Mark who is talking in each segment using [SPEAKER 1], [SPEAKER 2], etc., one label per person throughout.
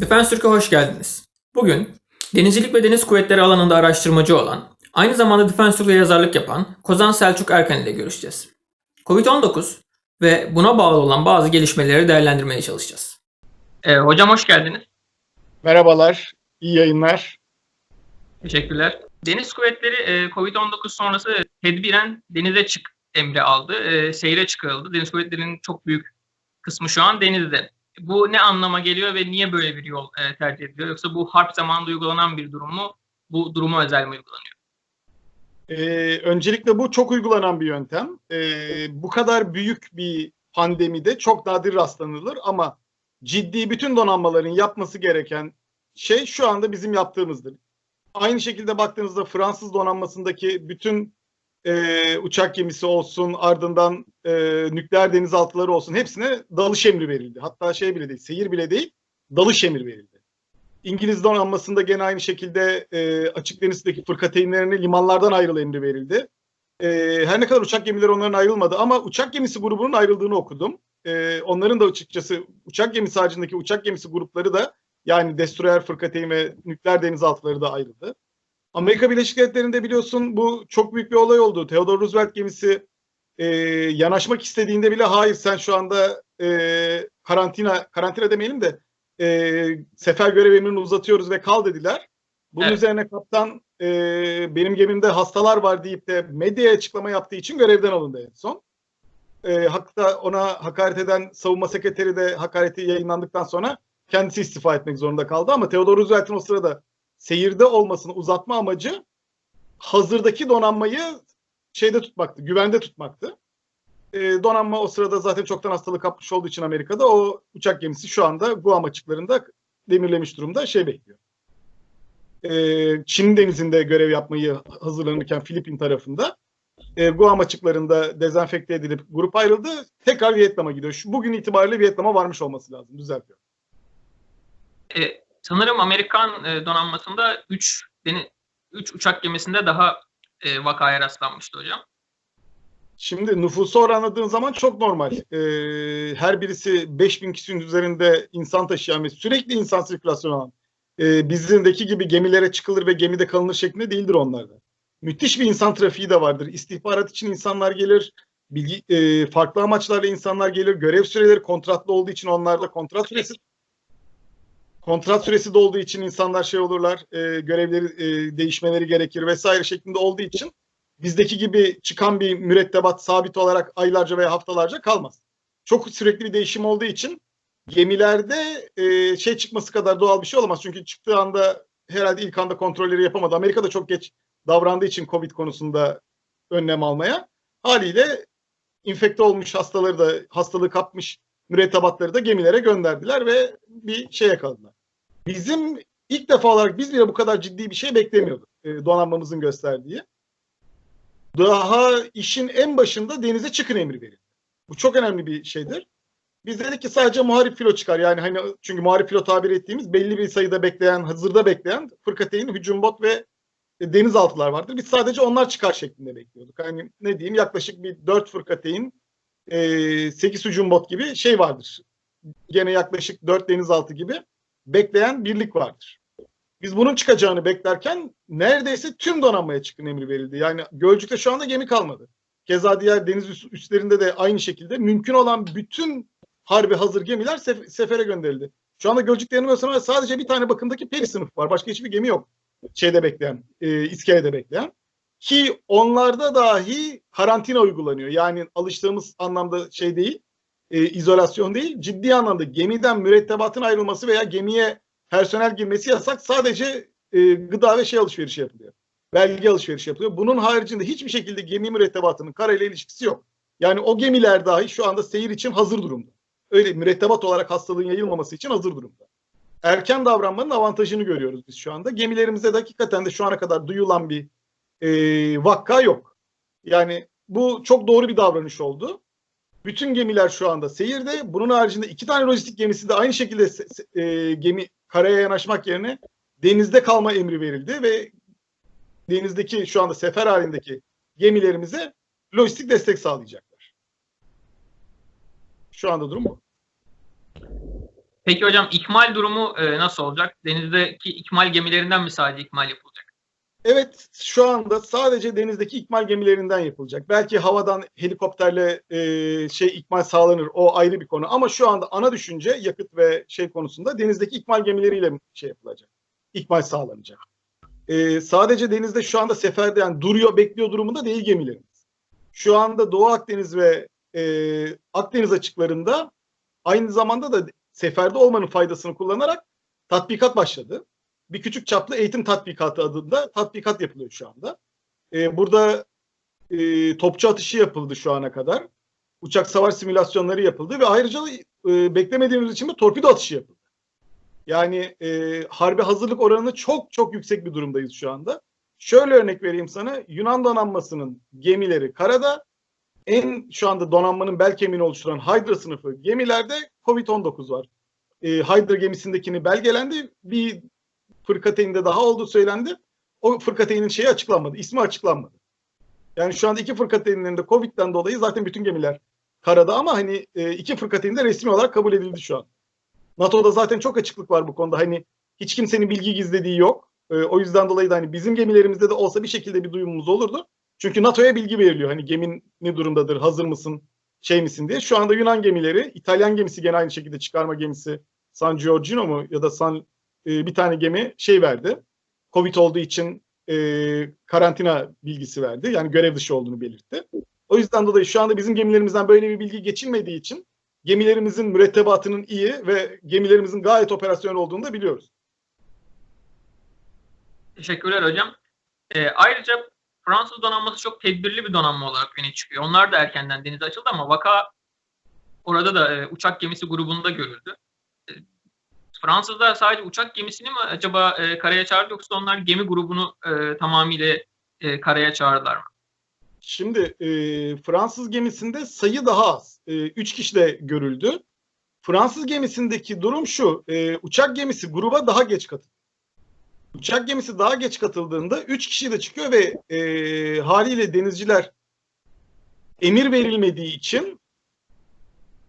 [SPEAKER 1] Defense Türk'e hoş geldiniz. Bugün denizcilik ve deniz kuvvetleri alanında araştırmacı olan, aynı zamanda Defense Türk'e yazarlık yapan Kozan Selçuk Erkan ile görüşeceğiz. Covid-19 ve buna bağlı olan bazı gelişmeleri değerlendirmeye çalışacağız. Ee, hocam hoş geldiniz.
[SPEAKER 2] Merhabalar, iyi yayınlar.
[SPEAKER 1] Teşekkürler. Deniz Kuvvetleri e, Covid-19 sonrası tedbiren denize çık emri aldı. E, seyre çıkarıldı. Deniz Kuvvetleri'nin çok büyük kısmı şu an denizde. Bu ne anlama geliyor ve niye böyle bir yol e, tercih ediliyor? Yoksa bu harp zamanında uygulanan bir durum mu? Bu durumu özel mi uygulanıyor?
[SPEAKER 2] Ee, öncelikle bu çok uygulanan bir yöntem. Ee, bu kadar büyük bir pandemide çok nadir rastlanılır ama ciddi bütün donanmaların yapması gereken şey şu anda bizim yaptığımızdır. Aynı şekilde baktığınızda Fransız donanmasındaki bütün e, uçak gemisi olsun, ardından e, nükleer denizaltıları olsun hepsine dalış emri verildi. Hatta şey bile değil, seyir bile değil, dalış emri verildi. İngiliz donanmasında gene aynı şekilde e, açık denizdeki fırkateynlerine limanlardan ayrıl emri verildi. E, her ne kadar uçak gemileri onların ayrılmadı ama uçak gemisi grubunun ayrıldığını okudum. E, onların da açıkçası uçak gemisi haricindeki uçak gemisi grupları da yani destroyer fırkateyn ve nükleer denizaltıları da ayrıldı. Amerika Birleşik Devletleri'nde biliyorsun bu çok büyük bir olay oldu. Theodore Roosevelt gemisi e, yanaşmak istediğinde bile hayır sen şu anda e, karantina karantina demeyelim de e, sefer görev emrini uzatıyoruz ve kal dediler. Bunun
[SPEAKER 1] Evet.
[SPEAKER 2] üzerine kaptan e, benim gemimde hastalar var deyip de medyaya açıklama yaptığı için görevden alındı en son. E, hatta ona hakaret eden savunma sekreteri de hakareti yayınlandıktan sonra kendisi istifa etmek zorunda kaldı ama Theodore Roosevelt'in o sırada seyirde olmasını uzatma amacı hazırdaki donanmayı şeyde tutmaktı, güvende tutmaktı. E, donanma o sırada zaten çoktan hastalık kapmış olduğu için Amerika'da o uçak gemisi şu anda Guam açıklarında demirlemiş durumda şey bekliyor. E, Çin denizinde görev yapmayı hazırlanırken Filipin tarafında e, Guam açıklarında dezenfekte edilip grup ayrıldı. Tekrar Vietnam'a gidiyor. Şu, bugün itibariyle Vietnam'a varmış olması lazım. Düzeltiyorum.
[SPEAKER 1] E, sanırım Amerikan e, donanmasında 3 deni 3 uçak gemisinde daha e, vakaya rastlanmıştı hocam.
[SPEAKER 2] Şimdi nüfusu oranladığın zaman çok normal. Ee, her birisi 5000 kişinin üzerinde insan taşıyan ve sürekli insan sirkülasyonu olan e, bizimdeki gibi gemilere çıkılır ve gemide kalınır şeklinde değildir onlarda. Müthiş bir insan trafiği de vardır. İstihbarat için insanlar gelir, bilgi, e, farklı amaçlarla insanlar gelir. Görev süreleri kontratlı olduğu için onlarda kontrat süresi kontrat süresi de olduğu için insanlar şey olurlar, e, görevleri e, değişmeleri gerekir vesaire şeklinde olduğu için bizdeki gibi çıkan bir mürettebat sabit olarak aylarca veya haftalarca kalmaz. Çok sürekli bir değişim olduğu için gemilerde e, şey çıkması kadar doğal bir şey olamaz. Çünkü çıktığı anda herhalde ilk anda kontrolleri yapamadı. Amerika da çok geç davrandığı için Covid konusunda önlem almaya. Haliyle infekte olmuş hastaları da hastalığı kapmış mürettebatları da gemilere gönderdiler ve bir şey yakaladılar. Bizim ilk defa olarak biz bile bu kadar ciddi bir şey beklemiyorduk. E, donanmamızın gösterdiği daha işin en başında denize çıkın emri verildi. Bu çok önemli bir şeydir. Biz dedik ki sadece muharip filo çıkar. Yani hani çünkü muharip filo tabir ettiğimiz belli bir sayıda bekleyen, hazırda bekleyen fırkateyn, hücum bot ve e, denizaltılar vardır. Biz sadece onlar çıkar şeklinde bekliyorduk. Hani ne diyeyim yaklaşık bir 4 fırkateyn, e, 8 hücum bot gibi şey vardır. Gene yaklaşık 4 denizaltı gibi bekleyen birlik vardır. Biz bunun çıkacağını beklerken neredeyse tüm donanmaya çıkın emri verildi. Yani Gölcük'te şu anda gemi kalmadı. Keza diğer deniz üs- üslerinde de aynı şekilde mümkün olan bütün harbi hazır gemiler sef- sefere gönderildi. Şu anda Gölcük'te yanılmıyorsam sadece bir tane bakımdaki peri sınıf var. Başka hiçbir gemi yok. Şeyde bekleyen, e, iskelede bekleyen. Ki onlarda dahi karantina uygulanıyor. Yani alıştığımız anlamda şey değil, e, izolasyon değil. Ciddi anlamda gemiden mürettebatın ayrılması veya gemiye personel girmesi yasak. Sadece e, gıda ve şey alışverişi yapılıyor. Belge alışverişi yapılıyor. Bunun haricinde hiçbir şekilde gemi mürettebatının karayla ilişkisi yok. Yani o gemiler dahi şu anda seyir için hazır durumda. Öyle mürettebat olarak hastalığın yayılmaması için hazır durumda. Erken davranmanın avantajını görüyoruz biz şu anda. Gemilerimizde de hakikaten de şu ana kadar duyulan bir e, vakka yok. Yani bu çok doğru bir davranış oldu. Bütün gemiler şu anda seyirde. Bunun haricinde iki tane lojistik gemisi de aynı şekilde e, gemi karaya yanaşmak yerine denizde kalma emri verildi ve denizdeki şu anda sefer halindeki gemilerimize lojistik destek sağlayacaklar. Şu anda durum bu.
[SPEAKER 1] Peki hocam ikmal durumu e, nasıl olacak? Denizdeki ikmal gemilerinden mi sadece ikmal yapılacak?
[SPEAKER 2] Evet, şu anda sadece denizdeki ikmal gemilerinden yapılacak. Belki havadan helikopterle e, şey ikmal sağlanır, o ayrı bir konu. Ama şu anda ana düşünce yakıt ve şey konusunda denizdeki ikmal gemileriyle şey yapılacak. İkmal sağlanacak. E, sadece denizde şu anda seferde yani duruyor, bekliyor durumunda değil gemilerimiz. Şu anda Doğu Akdeniz ve e, Akdeniz açıklarında aynı zamanda da seferde olmanın faydasını kullanarak tatbikat başladı bir küçük çaplı eğitim tatbikatı adında tatbikat yapılıyor şu anda. Ee, burada e, topçu atışı yapıldı şu ana kadar. Uçak savar simülasyonları yapıldı ve ayrıca e, beklemediğimiz için de torpido atışı yapıldı. Yani e, harbe hazırlık oranını çok çok yüksek bir durumdayız şu anda. Şöyle örnek vereyim sana. Yunan donanmasının gemileri karada en şu anda donanmanın bel kemiğini oluşturan Hydra sınıfı gemilerde Covid-19 var. E, Hydra gemisindekini belgelendi. Bir fırkateynde daha olduğu söylendi. O fırkateynin şeyi açıklanmadı. ismi açıklanmadı. Yani şu anda iki fırkateynlerinde Covid'den dolayı zaten bütün gemiler karada ama hani e, iki fırkateyn de resmi olarak kabul edildi şu an. NATO'da zaten çok açıklık var bu konuda. Hani hiç kimsenin bilgi gizlediği yok. E, o yüzden dolayı da hani bizim gemilerimizde de olsa bir şekilde bir duyumumuz olurdu. Çünkü NATO'ya bilgi veriliyor. Hani gemin ne durumdadır, hazır mısın, şey misin diye. Şu anda Yunan gemileri, İtalyan gemisi gene aynı şekilde çıkarma gemisi San Giorgino mu ya da San e, bir tane gemi şey verdi. Covid olduğu için e, karantina bilgisi verdi. Yani görev dışı olduğunu belirtti. O yüzden dolayı şu anda bizim gemilerimizden böyle bir bilgi geçilmediği için gemilerimizin mürettebatının iyi ve gemilerimizin gayet operasyonel olduğunu da biliyoruz.
[SPEAKER 1] Teşekkürler hocam. E, ayrıca Fransız donanması çok tedbirli bir donanma olarak öne çıkıyor. Onlar da erkenden denize açıldı ama vaka orada da e, uçak gemisi grubunda görüldü. Fransızlar sadece uçak gemisini mi acaba e, karaya çağırdı yoksa onlar gemi grubunu e, tamamıyla e, karaya çağırdılar mı?
[SPEAKER 2] Şimdi e, Fransız gemisinde sayı daha az. E, üç kişi de görüldü. Fransız gemisindeki durum şu. E, uçak gemisi gruba daha geç katıldı. Uçak gemisi daha geç katıldığında üç kişi de çıkıyor ve e, haliyle denizciler emir verilmediği için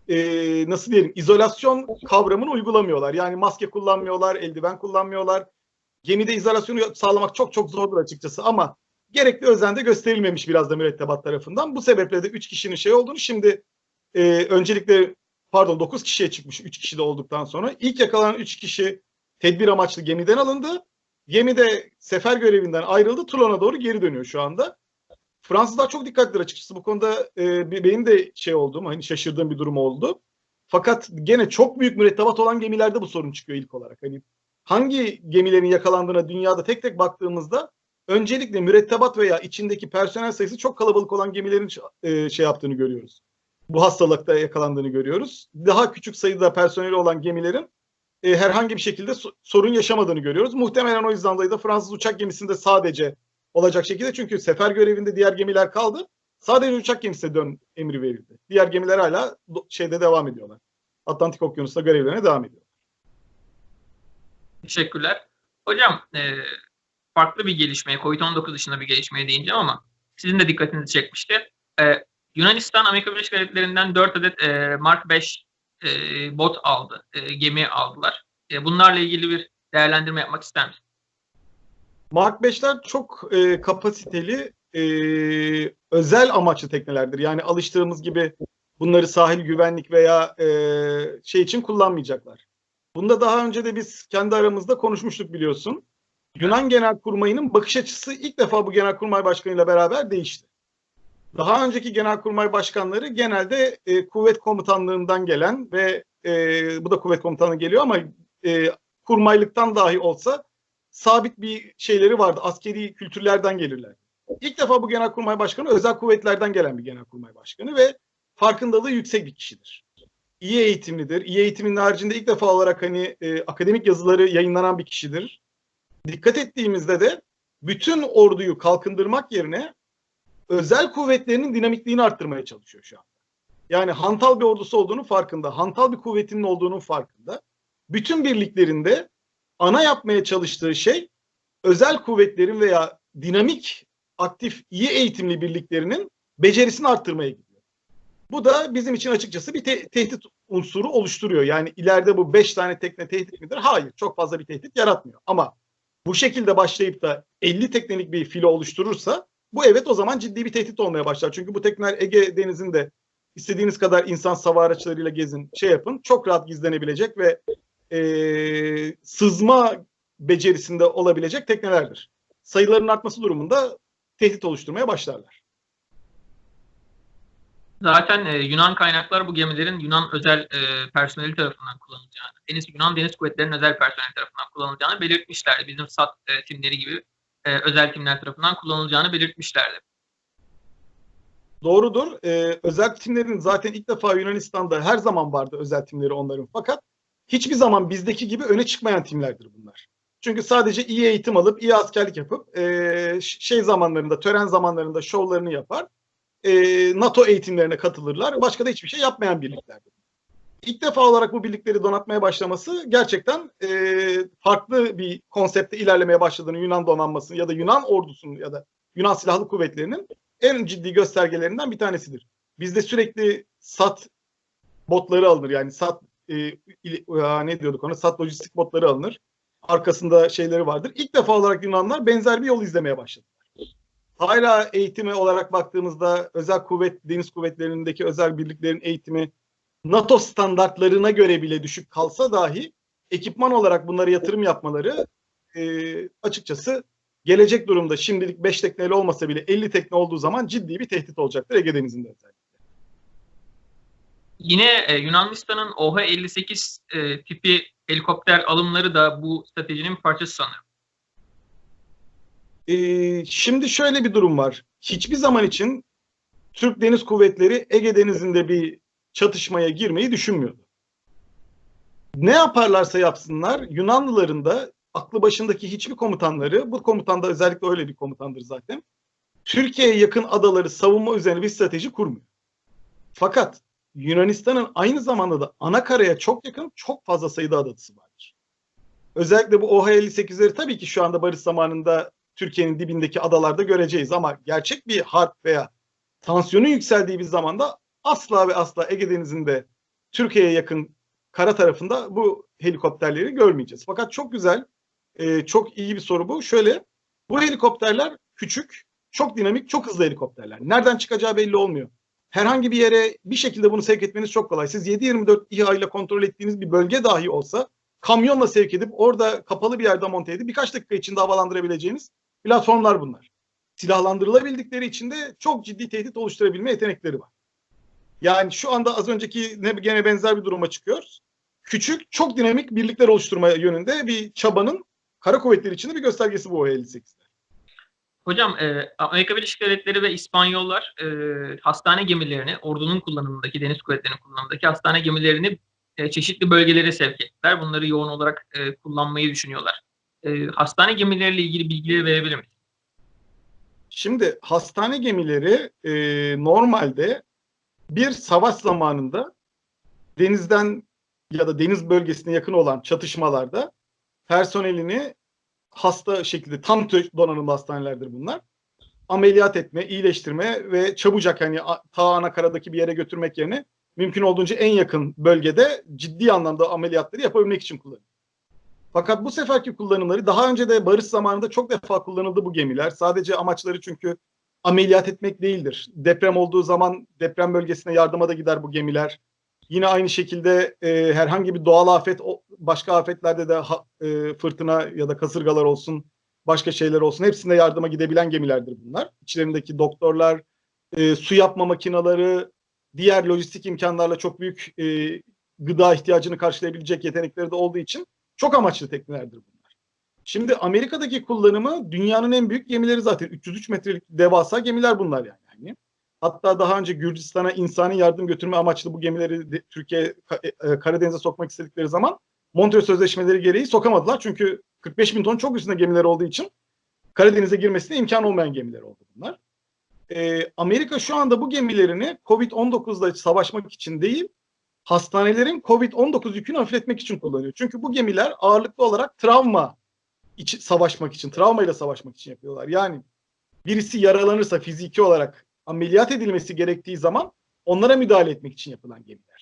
[SPEAKER 2] e, nasıl diyelim izolasyon kavramını uygulamıyorlar. Yani maske kullanmıyorlar, eldiven kullanmıyorlar. Gemide izolasyonu sağlamak çok çok zordur açıkçası ama gerekli özen de gösterilmemiş biraz da mürettebat tarafından. Bu sebeple de 3 kişinin şey olduğunu şimdi e, öncelikle pardon 9 kişiye çıkmış 3 kişi de olduktan sonra ilk yakalanan 3 kişi tedbir amaçlı gemiden alındı. Gemi de sefer görevinden ayrıldı. Toulon'a doğru geri dönüyor şu anda. Fransızlar çok dikkatlidir açıkçası. Bu konuda e, benim de şey olduğum, hani şaşırdığım bir durum oldu. Fakat gene çok büyük mürettebat olan gemilerde bu sorun çıkıyor ilk olarak. Hani hangi gemilerin yakalandığına dünyada tek tek baktığımızda öncelikle mürettebat veya içindeki personel sayısı çok kalabalık olan gemilerin e, şey yaptığını görüyoruz. Bu hastalıkta yakalandığını görüyoruz. Daha küçük sayıda personeli olan gemilerin e, herhangi bir şekilde so- sorun yaşamadığını görüyoruz. Muhtemelen o yüzden dolayı da Fransız uçak gemisinde sadece olacak şekilde çünkü sefer görevinde diğer gemiler kaldı. Sadece uçak gemisine dön emri verildi. Diğer gemiler hala şeyde devam ediyorlar. Atlantik Okyanusu'nda görevlerine devam ediyorlar.
[SPEAKER 1] Teşekkürler. Hocam e, farklı bir gelişmeye, COVID-19 dışında bir gelişmeye değineceğim ama sizin de dikkatinizi çekmişti. E, Yunanistan Amerika Birleşik Devletleri'nden 4 adet e, Mark 5 e, bot aldı, e, gemi aldılar. E, bunlarla ilgili bir değerlendirme yapmak ister misiniz?
[SPEAKER 2] Mark 5'ler çok e, kapasiteli, e, özel amaçlı teknelerdir. Yani alıştığımız gibi bunları sahil güvenlik veya e, şey için kullanmayacaklar. Bunda daha önce de biz kendi aramızda konuşmuştuk biliyorsun. Yunan Genelkurmayı'nın bakış açısı ilk defa bu Genelkurmay Başkanı'yla beraber değişti. Daha önceki Genelkurmay Başkanları genelde e, kuvvet komutanlığından gelen ve e, bu da kuvvet komutanlığı geliyor ama e, kurmaylıktan dahi olsa sabit bir şeyleri vardı. Askeri kültürlerden gelirler. İlk defa bu Genelkurmay Başkanı özel kuvvetlerden gelen bir Genelkurmay Başkanı ve farkındalığı yüksek bir kişidir. İyi eğitimlidir. İyi eğitimin haricinde ilk defa olarak hani e, akademik yazıları yayınlanan bir kişidir. Dikkat ettiğimizde de bütün orduyu kalkındırmak yerine özel kuvvetlerinin dinamikliğini arttırmaya çalışıyor şu anda. Yani hantal bir ordusu olduğunun farkında, hantal bir kuvvetinin olduğunun farkında. Bütün birliklerinde ana yapmaya çalıştığı şey özel kuvvetlerin veya dinamik aktif, iyi eğitimli birliklerinin becerisini arttırmaya gidiyor. Bu da bizim için açıkçası bir te- tehdit unsuru oluşturuyor. Yani ileride bu 5 tane tekne tehdit midir? Hayır. Çok fazla bir tehdit yaratmıyor. Ama bu şekilde başlayıp da 50 teknelik bir filo oluşturursa bu evet o zaman ciddi bir tehdit olmaya başlar. Çünkü bu tekneler Ege Denizi'nde istediğiniz kadar insan savar araçlarıyla gezin, şey yapın. Çok rahat gizlenebilecek ve e, sızma becerisinde olabilecek teknelerdir. Sayıların artması durumunda tehdit oluşturmaya başlarlar.
[SPEAKER 1] Zaten e, Yunan kaynaklar bu gemilerin Yunan özel e, personeli tarafından kullanılacağını, Deniz Yunan Deniz Kuvvetleri'nin özel personeli tarafından kullanılacağını belirtmişlerdi. Bizim SAT e, timleri gibi e, özel timler tarafından kullanılacağını belirtmişlerdi.
[SPEAKER 2] Doğrudur. Ee, özel timlerin zaten ilk defa Yunanistan'da her zaman vardı özel timleri onların. Fakat hiçbir zaman bizdeki gibi öne çıkmayan timlerdir bunlar. Çünkü sadece iyi eğitim alıp iyi askerlik yapıp e, şey zamanlarında, tören zamanlarında şovlarını yapar. E, NATO eğitimlerine katılırlar. Başka da hiçbir şey yapmayan birliklerdir. İlk defa olarak bu birlikleri donatmaya başlaması gerçekten e, farklı bir konsepte ilerlemeye başladığını Yunan donanmasının ya da Yunan ordusunun ya da Yunan Silahlı Kuvvetleri'nin en ciddi göstergelerinden bir tanesidir. Bizde sürekli SAT botları alınır. Yani SAT e, e, ne diyorduk ona? SAT lojistik botları alınır. Arkasında şeyleri vardır. İlk defa olarak Yunanlar benzer bir yol izlemeye başladılar. Hala eğitimi olarak baktığımızda özel kuvvet, deniz kuvvetlerindeki özel birliklerin eğitimi NATO standartlarına göre bile düşük kalsa dahi ekipman olarak bunları yatırım yapmaları e, açıkçası gelecek durumda şimdilik 5 tekneyle olmasa bile 50 tekne olduğu zaman ciddi bir tehdit olacaktır Ege Denizi'nde özellikle.
[SPEAKER 1] Yine e, Yunanistan'ın OH-58 e, tipi helikopter alımları da bu stratejinin parçası sanırım.
[SPEAKER 2] Ee, şimdi şöyle bir durum var. Hiçbir zaman için Türk Deniz Kuvvetleri Ege Denizi'nde bir çatışmaya girmeyi düşünmüyordu. Ne yaparlarsa yapsınlar Yunanlıların da aklı başındaki hiçbir komutanları, bu komutan da özellikle öyle bir komutandır zaten, Türkiye'ye yakın adaları savunma üzerine bir strateji kurmuyor. Fakat Yunanistan'ın aynı zamanda da ana karaya çok yakın çok fazla sayıda adası vardır. Özellikle bu OH-58'leri tabii ki şu anda barış zamanında Türkiye'nin dibindeki adalarda göreceğiz ama gerçek bir harp veya tansiyonun yükseldiği bir zamanda asla ve asla Ege Denizi'nde Türkiye'ye yakın kara tarafında bu helikopterleri görmeyeceğiz. Fakat çok güzel, e, çok iyi bir soru bu. Şöyle, bu helikopterler küçük, çok dinamik, çok hızlı helikopterler. Nereden çıkacağı belli olmuyor. Herhangi bir yere bir şekilde bunu sevk etmeniz çok kolay. Siz 7-24 İHA ile kontrol ettiğiniz bir bölge dahi olsa kamyonla sevk edip orada kapalı bir yerde monte edip birkaç dakika içinde havalandırabileceğiniz platformlar bunlar. Silahlandırılabildikleri için de çok ciddi tehdit oluşturabilme yetenekleri var. Yani şu anda az önceki ne gene benzer bir duruma çıkıyoruz. Küçük, çok dinamik birlikler oluşturma yönünde bir çabanın kara kuvvetleri içinde bir göstergesi bu OH-58'de.
[SPEAKER 1] Hocam e, Amerika Birleşik Devletleri ve İspanyollar e, hastane gemilerini, ordunun kullanımındaki, deniz kuvvetlerinin kullanımındaki hastane gemilerini e, çeşitli bölgelere sevk ettiler. Bunları yoğun olarak e, kullanmayı düşünüyorlar. E, hastane gemileriyle ilgili bilgileri verebilir misiniz?
[SPEAKER 2] Şimdi hastane gemileri e, normalde bir savaş zamanında denizden ya da deniz bölgesine yakın olan çatışmalarda personelini hasta şekilde tam donanımlı hastanelerdir bunlar. Ameliyat etme, iyileştirme ve çabucak hani ta ana karadaki bir yere götürmek yerine mümkün olduğunca en yakın bölgede ciddi anlamda ameliyatları yapabilmek için kullanılıyor. Fakat bu seferki kullanımları daha önce de barış zamanında çok defa kullanıldı bu gemiler. Sadece amaçları çünkü ameliyat etmek değildir. Deprem olduğu zaman deprem bölgesine yardıma da gider bu gemiler. Yine aynı şekilde e, herhangi bir doğal afet, başka afetlerde de ha- e, fırtına ya da kasırgalar olsun, başka şeyler olsun hepsinde yardıma gidebilen gemilerdir bunlar. İçlerindeki doktorlar, e, su yapma makineleri, diğer lojistik imkanlarla çok büyük e, gıda ihtiyacını karşılayabilecek yetenekleri de olduğu için çok amaçlı teknelerdir bunlar. Şimdi Amerika'daki kullanımı dünyanın en büyük gemileri zaten 303 metrelik devasa gemiler bunlar yani. yani. Hatta daha önce Gürcistan'a insani yardım götürme amaçlı bu gemileri Türkiye e, Karadeniz'e sokmak istedikleri zaman Montreux Sözleşmeleri gereği sokamadılar. Çünkü 45 bin ton çok üstünde gemiler olduğu için Karadeniz'e girmesine imkan olmayan gemiler oldu bunlar. Ee, Amerika şu anda bu gemilerini Covid-19'da savaşmak için değil, hastanelerin Covid-19 yükünü hafifletmek için kullanıyor. Çünkü bu gemiler ağırlıklı olarak travma için savaşmak için, travmayla savaşmak için yapıyorlar. Yani birisi yaralanırsa fiziki olarak ameliyat edilmesi gerektiği zaman onlara müdahale etmek için yapılan gemiler.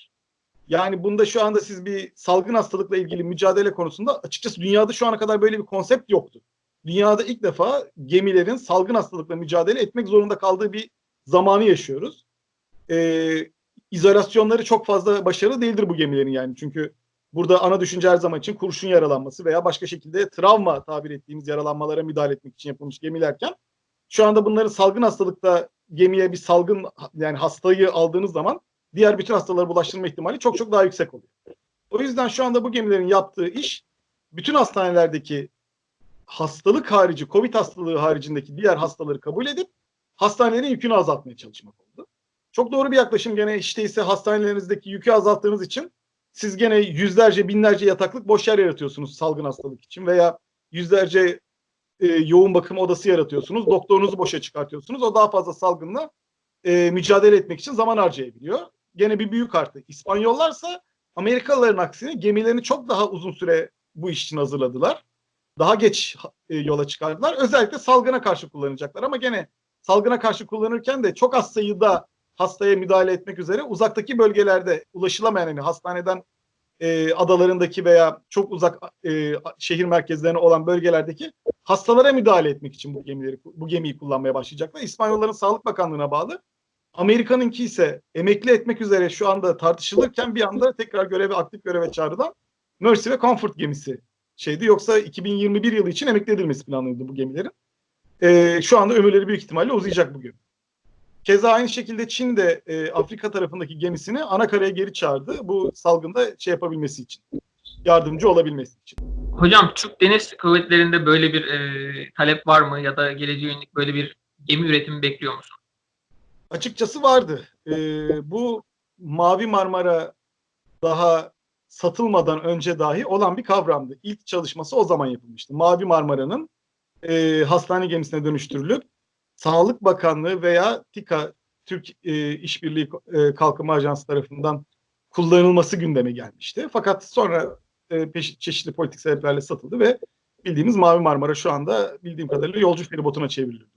[SPEAKER 2] Yani bunda şu anda siz bir salgın hastalıkla ilgili mücadele konusunda açıkçası dünyada şu ana kadar böyle bir konsept yoktu. Dünyada ilk defa gemilerin salgın hastalıkla mücadele etmek zorunda kaldığı bir zamanı yaşıyoruz. Ee, izolasyonları çok fazla başarılı değildir bu gemilerin yani. Çünkü burada ana düşünce her zaman için kurşun yaralanması veya başka şekilde travma tabir ettiğimiz yaralanmalara müdahale etmek için yapılmış gemilerken şu anda bunları salgın hastalıkta gemiye bir salgın yani hastayı aldığınız zaman diğer bütün hastaları bulaştırma ihtimali çok çok daha yüksek oluyor. O yüzden şu anda bu gemilerin yaptığı iş bütün hastanelerdeki hastalık harici, Covid hastalığı haricindeki diğer hastaları kabul edip hastanelerin yükünü azaltmaya çalışmak oldu. Çok doğru bir yaklaşım gene işte ise hastanelerinizdeki yükü azalttığınız için siz gene yüzlerce binlerce yataklık boş yer yaratıyorsunuz salgın hastalık için veya yüzlerce e, yoğun bakım odası yaratıyorsunuz. Doktorunuzu boşa çıkartıyorsunuz. O daha fazla salgınla e, mücadele etmek için zaman harcayabiliyor. Gene bir büyük artı. İspanyollarsa Amerikalıların aksine gemilerini çok daha uzun süre bu iş için hazırladılar. Daha geç e, yola çıkardılar. Özellikle salgına karşı kullanacaklar ama gene salgına karşı kullanırken de çok az sayıda hastaya müdahale etmek üzere uzaktaki bölgelerde ulaşılamayan yani hastaneden e, adalarındaki veya çok uzak e, şehir merkezlerine olan bölgelerdeki hastalara müdahale etmek için bu gemileri bu gemiyi kullanmaya başlayacaklar. İspanyolların Sağlık Bakanlığı'na bağlı. Amerika'nınki ise emekli etmek üzere şu anda tartışılırken bir anda tekrar göreve aktif göreve çağrılan Mercy ve Comfort gemisi şeydi. Yoksa 2021 yılı için emekli edilmesi planlanıyordu bu gemilerin. E, şu anda ömürleri büyük ihtimalle uzayacak bu gemi. Keza aynı şekilde Çin de e, Afrika tarafındaki gemisini ana karaya geri çağırdı. Bu salgında şey yapabilmesi için. Yardımcı olabilmesi için.
[SPEAKER 1] Hocam Türk Deniz Kuvvetleri'nde böyle bir e, talep var mı ya da geleceğe yönelik böyle bir gemi üretimi bekliyor musun?
[SPEAKER 2] Açıkçası vardı. E, bu Mavi Marmara daha satılmadan önce dahi olan bir kavramdı. İlk çalışması o zaman yapılmıştı. Mavi Marmara'nın e, hastane gemisine dönüştürülüp Sağlık Bakanlığı veya TİKA Türk e, İşbirliği e, Kalkınma Ajansı tarafından kullanılması gündeme gelmişti. Fakat sonra e, peş, çeşitli politik sebeplerle satıldı ve bildiğimiz Mavi Marmara şu anda bildiğim kadarıyla yolcu feribotuna çevrildi.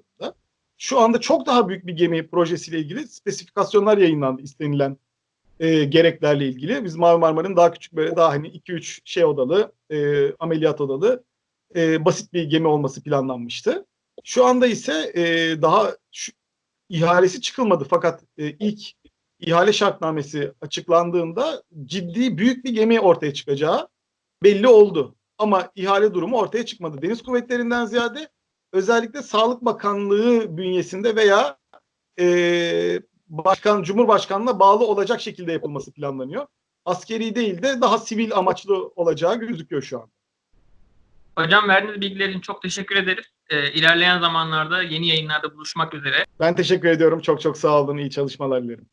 [SPEAKER 2] Şu anda çok daha büyük bir gemi projesiyle ilgili spesifikasyonlar yayınlandı istenilen e, gereklerle ilgili. Biz Mavi Marmara'nın daha küçük böyle daha hani 2-3 şey odalı, e, ameliyat odalı e, basit bir gemi olması planlanmıştı. Şu anda ise e, daha şu, ihalesi çıkılmadı fakat e, ilk ihale şartnamesi açıklandığında ciddi büyük bir gemi ortaya çıkacağı belli oldu. Ama ihale durumu ortaya çıkmadı. Deniz kuvvetlerinden ziyade özellikle Sağlık Bakanlığı bünyesinde veya e, Başkan Cumhurbaşkanlığına bağlı olacak şekilde yapılması planlanıyor. Askeri değil de daha sivil amaçlı olacağı gözüküyor şu an.
[SPEAKER 1] Hocam verdiğiniz bilgiler için çok teşekkür ederiz. E, ilerleyen zamanlarda yeni yayınlarda buluşmak üzere.
[SPEAKER 2] Ben teşekkür ediyorum. Çok çok sağ olun. İyi çalışmalar dilerim.